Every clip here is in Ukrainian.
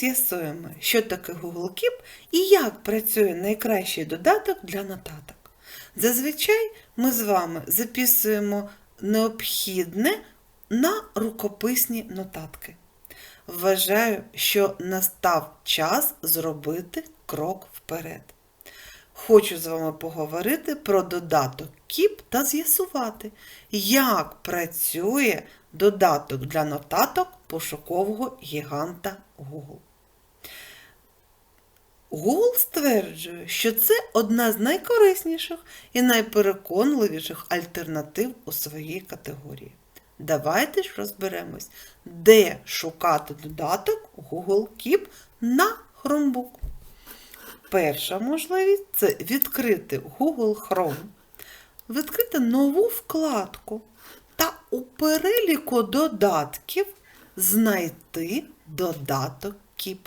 з'ясуємо, що таке Google Keep і як працює найкращий додаток для нотаток. Зазвичай ми з вами записуємо необхідне на рукописні нотатки. Вважаю, що настав час зробити крок вперед. Хочу з вами поговорити про додаток Keep та з'ясувати, як працює додаток для нотаток пошукового гіганта Google. Google стверджує, що це одна з найкорисніших і найпереконливіших альтернатив у своїй категорії. Давайте ж розберемось, де шукати додаток Google Keep на Chromebook. Перша можливість це відкрити Google Chrome, відкрити нову вкладку та у переліку додатків знайти додаток Keep.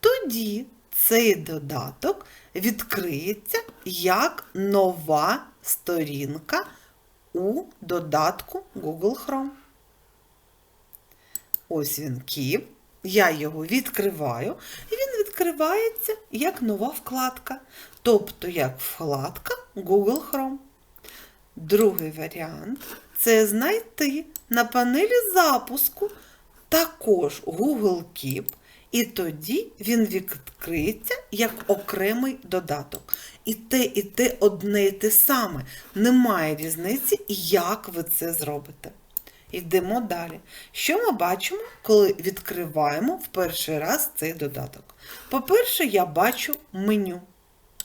Тоді цей додаток відкриється як нова сторінка у додатку Google Chrome. Ось він Keep. Я його відкриваю, і він відкривається як нова вкладка, тобто як вкладка Google Chrome. Другий варіант це знайти на панелі запуску також Google Keep, і тоді він відкриється як окремий додаток. І те, і те одне і те саме. Немає різниці, як ви це зробите. Йдемо далі. Що ми бачимо, коли відкриваємо в перший раз цей додаток? По-перше, я бачу меню,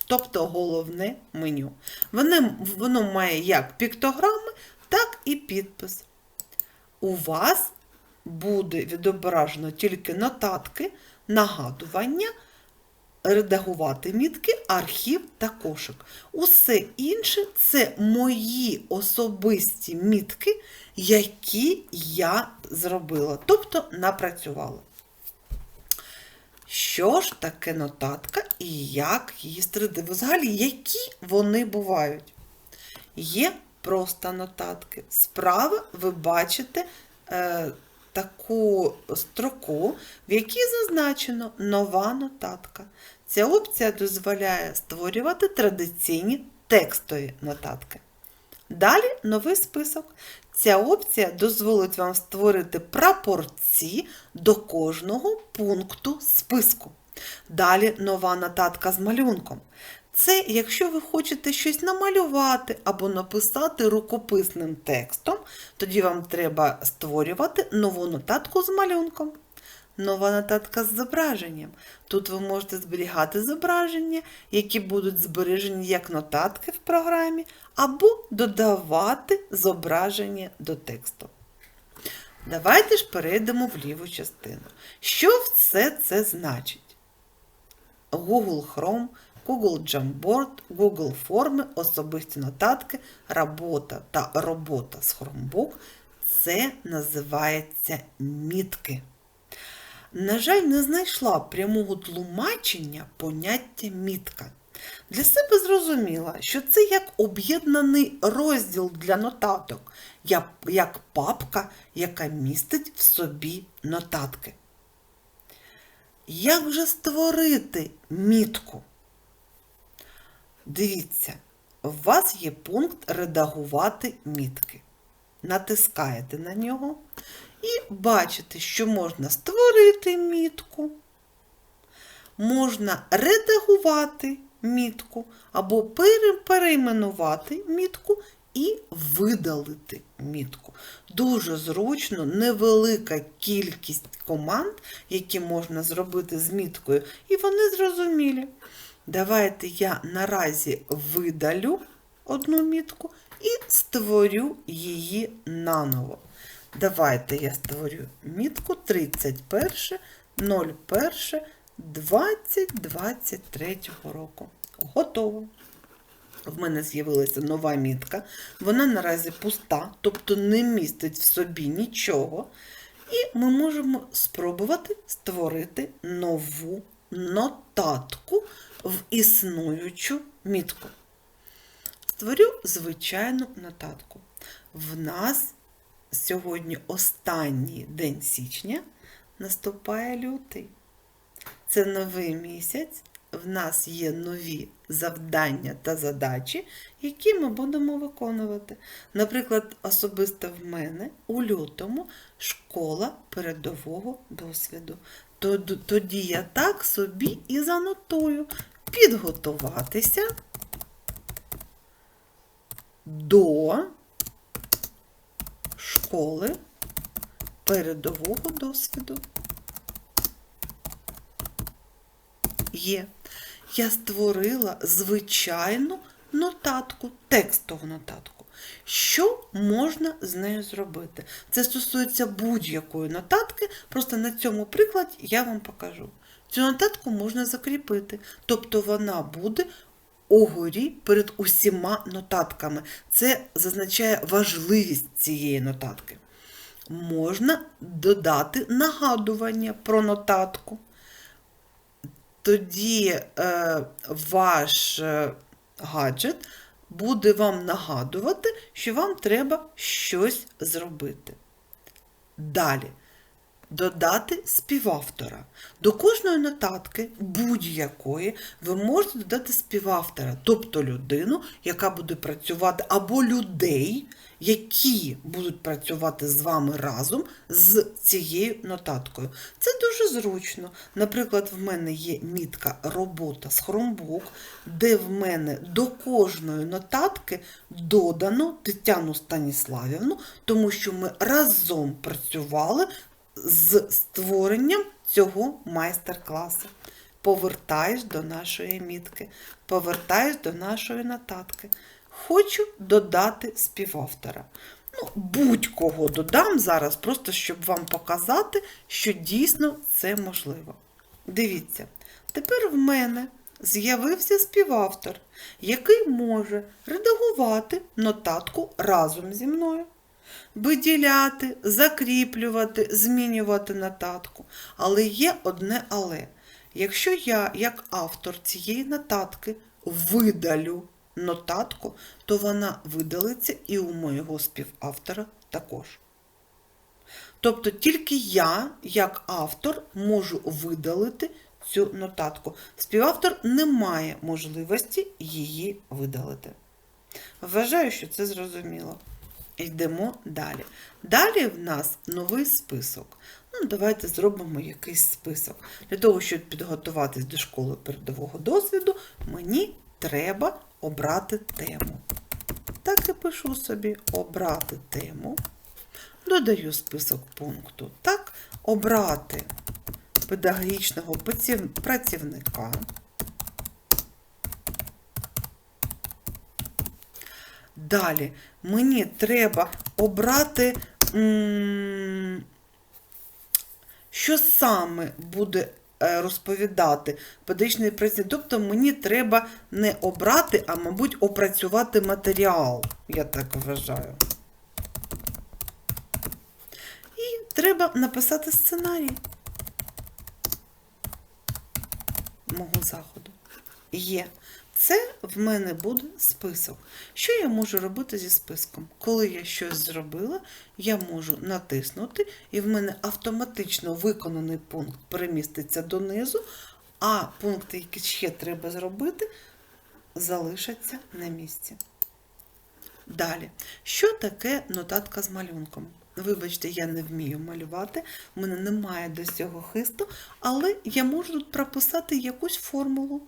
тобто головне меню. Воно, воно має як піктограми, так і підпис. У вас буде відображено тільки нотатки, нагадування, редагувати мітки, архів та кошик. Усе інше це мої особисті мітки, які я зробила, тобто напрацювала. Що ж таке нотатка і як її стрити? Взагалі, які вони бувають? Є просто нотатки. Справа ви бачите е, таку строку, в якій зазначено нова нотатка. Ця опція дозволяє створювати традиційні текстові нотатки. Далі новий список. Ця опція дозволить вам створити прапорці до кожного пункту списку. Далі нова нотатка з малюнком. Це якщо ви хочете щось намалювати або написати рукописним текстом, тоді вам треба створювати нову нотатку з малюнком. Нова нотатка з зображенням. Тут ви можете зберігати зображення, які будуть збережені як нотатки в програмі, або додавати зображення до тексту. Давайте ж перейдемо в ліву частину. Що все це значить? Google Chrome, Google Jamboard, Google форми, особисті нотатки, робота та робота з Chromebook – це називається мітки. На жаль, не знайшла прямого тлумачення поняття мітка. Для себе зрозуміла, що це як об'єднаний розділ для нотаток, як папка, яка містить в собі нотатки. Як же створити мітку? Дивіться, у вас є пункт Редагувати мітки. Натискаєте на нього і бачите, що можна створити мітку, можна редагувати мітку або перейменувати мітку і видалити мітку. Дуже зручно, невелика кількість команд, які можна зробити з міткою, і вони зрозумілі. Давайте я наразі видалю одну мітку і створю її наново. Давайте я створю мітку 31.01.2023 року. Готово. В мене з'явилася нова мітка. Вона наразі пуста, тобто не містить в собі нічого. І ми можемо спробувати створити нову нотатку в існуючу мітку. Створю звичайну нотатку. В нас сьогодні останній день січня, наступає лютий. це новий місяць. В нас є нові завдання та задачі, які ми будемо виконувати. Наприклад, особисто в мене у лютому школа передового досвіду. Тоді я так собі і занотую підготуватися до школи передового досвіду. Є. Я створила звичайну нотатку, текстову нотатку. Що можна з нею зробити? Це стосується будь-якої нотатки, просто на цьому прикладі я вам покажу. Цю нотатку можна закріпити, тобто вона буде угорі перед усіма нотатками. Це зазначає важливість цієї нотатки. Можна додати нагадування про нотатку тоді е, ваш е, гаджет буде вам нагадувати, що вам треба щось зробити. Далі. Додати співавтора. До кожної нотатки, будь-якої, ви можете додати співавтора, тобто людину, яка буде працювати, або людей, які будуть працювати з вами разом з цією нотаткою. Це дуже зручно. Наприклад, в мене є мітка робота з Chromebook, де в мене до кожної нотатки додано Тетяну Станіславівну, тому що ми разом працювали з створенням цього майстер-класу. Повертаюсь до нашої мітки, повертаюсь до нашої нотатки. Хочу додати співавтора. Ну, будь-кого додам зараз, просто щоб вам показати, що дійсно це можливо. Дивіться, тепер в мене з'явився співавтор, який може редагувати нотатку разом зі мною виділяти, закріплювати, змінювати нотатку. Але є одне але. Якщо я, як автор цієї нотатки, видалю нотатку, то вона видалиться і у моєго співавтора також. Тобто тільки я, як автор, можу видалити цю нотатку. Співавтор не має можливості її видалити. Вважаю, що це зрозуміло. Йдемо далі. Далі в нас новий список. Ну, давайте зробимо якийсь список. Для того, щоб підготуватись до школи передового досвіду, мені треба обрати тему. Так і пишу собі обрати тему. Додаю список пункту. Так, обрати педагогічного працівника. Далі мені треба обрати, що саме буде е, розповідати педагогічний працівник. Тобто мені треба не обрати, а, мабуть, опрацювати матеріал, я так вважаю. І треба написати сценарій мого заходу. Є. Це в мене буде список. Що я можу робити зі списком? Коли я щось зробила, я можу натиснути, і в мене автоматично виконаний пункт переміститься донизу, а пункти, які ще треба зробити, залишаться на місці. Далі, що таке нотатка з малюнком? Вибачте, я не вмію малювати, в мене немає до цього хисту, але я можу тут прописати якусь формулу.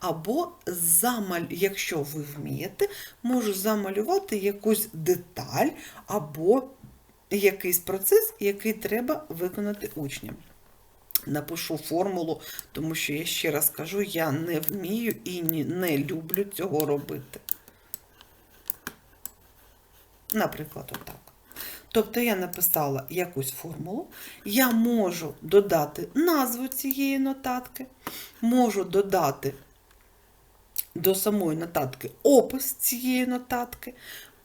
Або замаль, якщо ви вмієте, можу замалювати якусь деталь або якийсь процес, який треба виконати учням. Напишу формулу, тому що я ще раз кажу, я не вмію і не люблю цього робити. Наприклад, отак. Тобто я написала якусь формулу, я можу додати назву цієї нотатки, можу додати до самої нотатки опис цієї нотатки,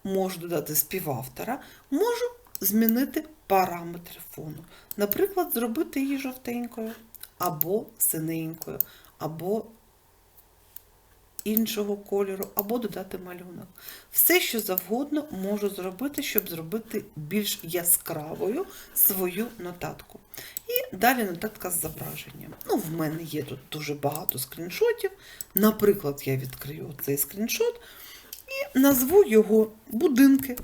можу додати співавтора, можу змінити параметри фону. Наприклад, зробити її жовтенькою, або синенькою, або іншого кольору або додати малюнок. Все, що завгодно можу зробити, щоб зробити більш яскравою свою нотатку. І далі нотатка з зображенням. Ну, в мене є тут дуже багато скріншотів. Наприклад, я відкрию цей скріншот і назву його будинки.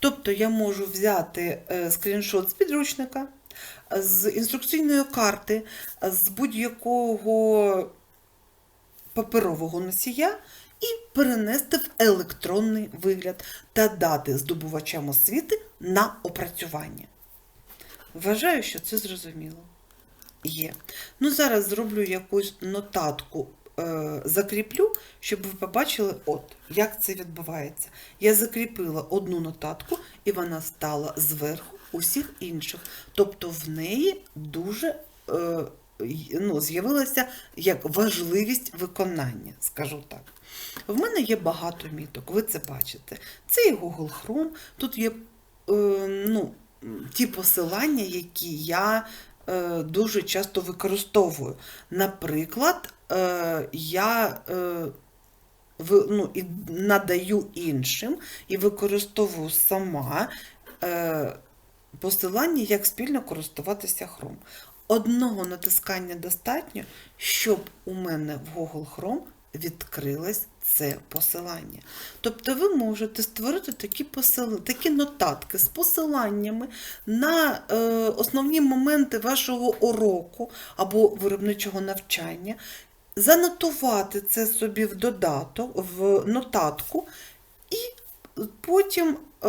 Тобто я можу взяти е, скріншот з підручника, з інструкційної карти, з будь-якого паперового носія і перенести в електронний вигляд та дати здобувачам освіти на опрацювання. Вважаю, що це зрозуміло. Є. Ну, зараз зроблю якусь нотатку, е, закріплю, щоб ви побачили, от, як це відбувається. Я закріпила одну нотатку, і вона стала зверху усіх інших. Тобто в неї дуже е, ну, з'явилася як важливість виконання, скажу так. В мене є багато міток, ви це бачите. Це і Google Chrome, тут є е, ну, ті посилання, які я е, дуже часто використовую. Наприклад, е, я ну, і надаю іншим і використовую сама посилання, як спільно користуватися Chrome. Одного натискання достатньо, щоб у мене в Google Chrome відкрилось це посилання. Тобто ви можете створити такі, посил... такі нотатки з посиланнями на е, основні моменти вашого уроку або виробничого навчання, занотувати це собі в додаток, в нотатку, і потім, е,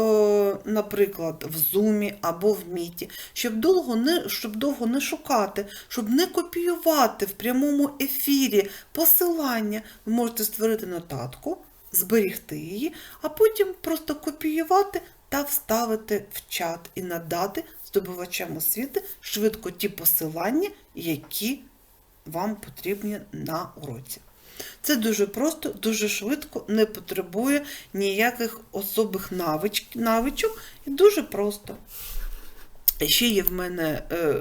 наприклад, в Zoom або в Міті, щоб довго не, щоб довго не шукати, щоб не копіювати в прямому ефірі посилання, ви можете створити нотатку, зберігти її, а потім просто копіювати та вставити в чат і надати здобувачам освіти швидко ті посилання, які вам потрібні на уроці. Це дуже просто, дуже швидко, не потребує ніяких особих навич, навичок і дуже просто. Ще є в мене е,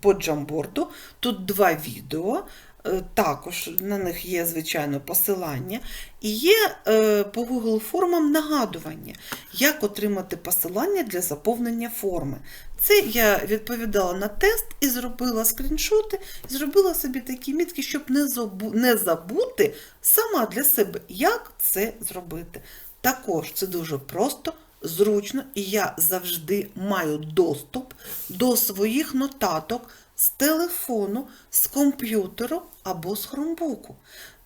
по джамборду тут два відео. Е, Також на них є, звичайно, посилання. І є е, по Google формам нагадування, як отримати посилання для заповнення форми. Це я відповідала на тест і зробила скріншоти, і зробила собі такі мітки, щоб не, забу, не забути сама для себе, як це зробити. Також це дуже просто, зручно, і я завжди маю доступ до своїх нотаток з телефону, з комп'ютеру або з хромбуку.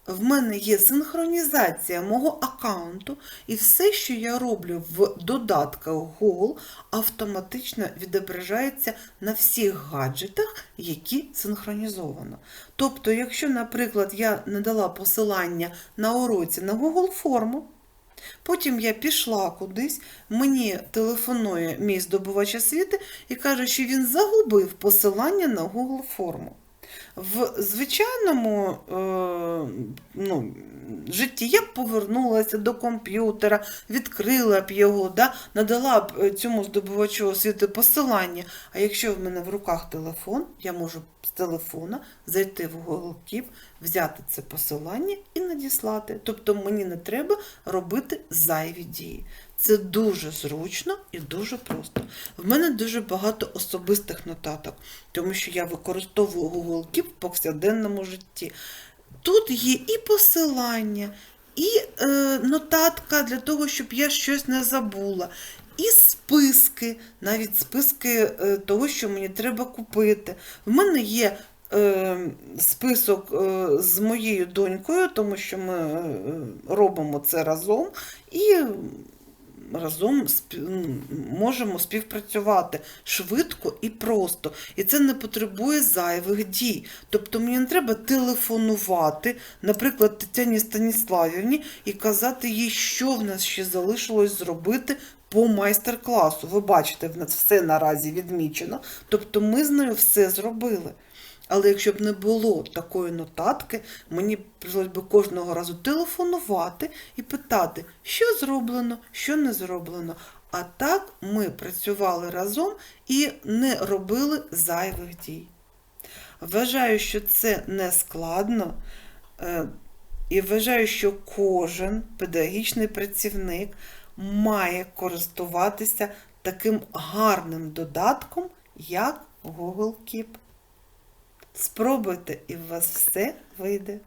В мене є синхронізація мого аккаунту, і все, що я роблю в додатках Google, автоматично відображається на всіх гаджетах, які синхронізовано. Тобто, якщо, наприклад, я надала посилання на уроці на Google форму, Потім я пішла кудись, мені телефонує мій здобувач освіти і каже, що він загубив посилання на Google форму. В звичайному е, ну, житті я б повернулася до комп'ютера, відкрила б його, да, надала б е, цьому здобувачу освіти посилання. А якщо в мене в руках телефон, я можу з телефона зайти в Google взяти це посилання і надіслати. Тобто мені не треба робити зайві дії. Це дуже зручно і дуже просто. В мене дуже багато особистих нотаток, тому що я використовую Google Keep в повсякденному житті. Тут є і посилання, і е, нотатка для того, щоб я щось не забула. І списки, навіть списки е, того, що мені треба купити. В мене є е, список е, з моєю донькою, тому що ми е, робимо це разом. І разом спі- можемо співпрацювати швидко і просто. І це не потребує зайвих дій. Тобто мені не треба телефонувати, наприклад, Тетяні Станіславівні і казати їй, що в нас ще залишилось зробити по майстер-класу. Ви бачите, в нас все наразі відмічено. Тобто ми з нею все зробили. Але якщо б не було такої нотатки, мені прийшлось би кожного разу телефонувати і питати, що зроблено, що не зроблено. А так ми працювали разом і не робили зайвих дій. Вважаю, що це не складно. Е, І вважаю, що кожен педагогічний працівник має користуватися таким гарним додатком, як Google Keep. Спробуйте, і у вас все вийде.